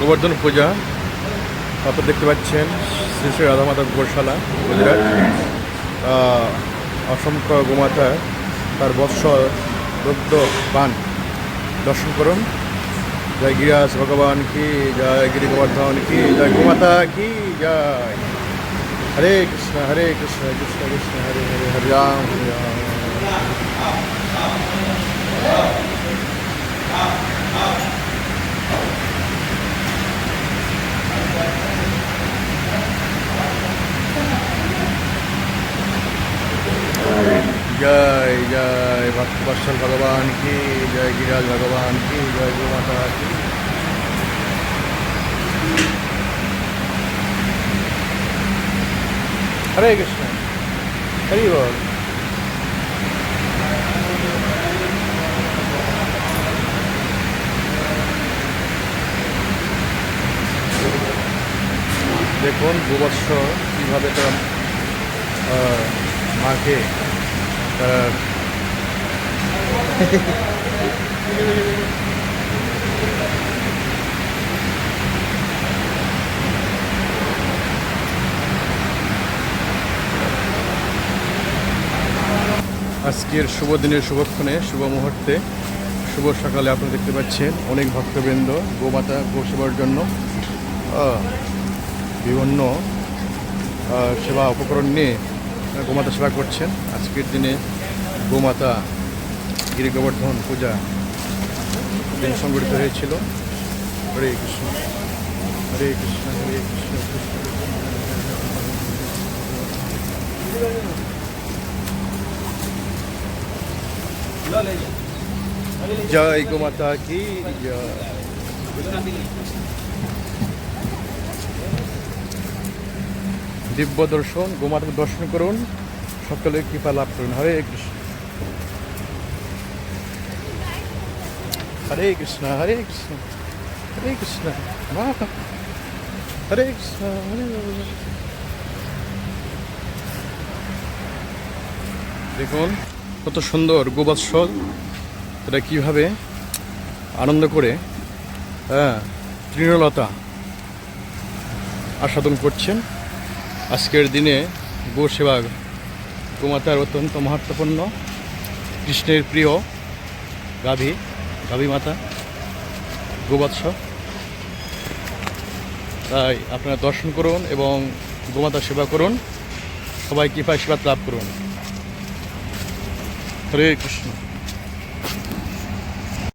গোবর্ধন পূজা। আপনারা দেখতে পাচ্ছেন শ্রী শ্রী রাধামাতা গোশালা গুজরাট। অসংখ্য গোমাতা তার বৎস রুদ্র পান। দর্শন করুন। জয় গিরাস ভগবান কি জয় গিরি গোবর্ধন কি জয় গোমাতা কি জয়। হরে কৃষ্ণ হরে কৃষ্ণ কৃষ্ণ কৃষ্ণ, হরে হরে হরে রাম রাম। জয় জয় ভক্তবৎসল ভগবান কি জয় গিরাজ ভগবান কি জয় গোমাতা কি। হরে কৃষ্ণ, হরি বল। দেখুন গোবৎস কীভাবে তারা মাকে আজকের শুভ দিনের শুভক্ষণে, শুভ মুহূর্তে, শুভ সকালে আপনারা দেখতে পাচ্ছেন অনেক ভক্তবৃন্দ, গোমাতা গোসেবার জন্য বিভিন্ন সেবা উপকরণ নিয়ে গোমাতা সেবা করছেন। আজকের দিনে গোমাতা গিরি গোবর্ধন পূজা সংগঠিত হয়েছিল। হরে কৃষ্ণ হরে কৃষ্ণ হরে কৃষ্ণ কৃষ্ণ। জয় গোমাতা কি, জয়। দিব্য দর্শন গোমাতাকে দর্শন করুন। সকলে কৃপা লাভ করুন। হরে কৃষ্ণ। হরে কৃষ্ণ হরে কৃষ্ণ হরে কৃষ্ণ হরে কৃষ্ণ। দেখুন, কত সুন্দর গোবৎসল। এটা কীভাবে আনন্দ করে হ্যাঁ তৃণলতা আস্বাদন করছেন। আজকের দিনে গো সেবা গোমাতার অত্যন্ত মহত্বপূর্ণ, কৃষ্ণের প্রিয় গাভী গাভী মাতা, গোবৎস। তাই আপনারা দর্শন করুন এবং গোমাতা সেবা করুন। সবাই কৃপায় সেবা লাভ করুন। হরে কৃষ্ণ।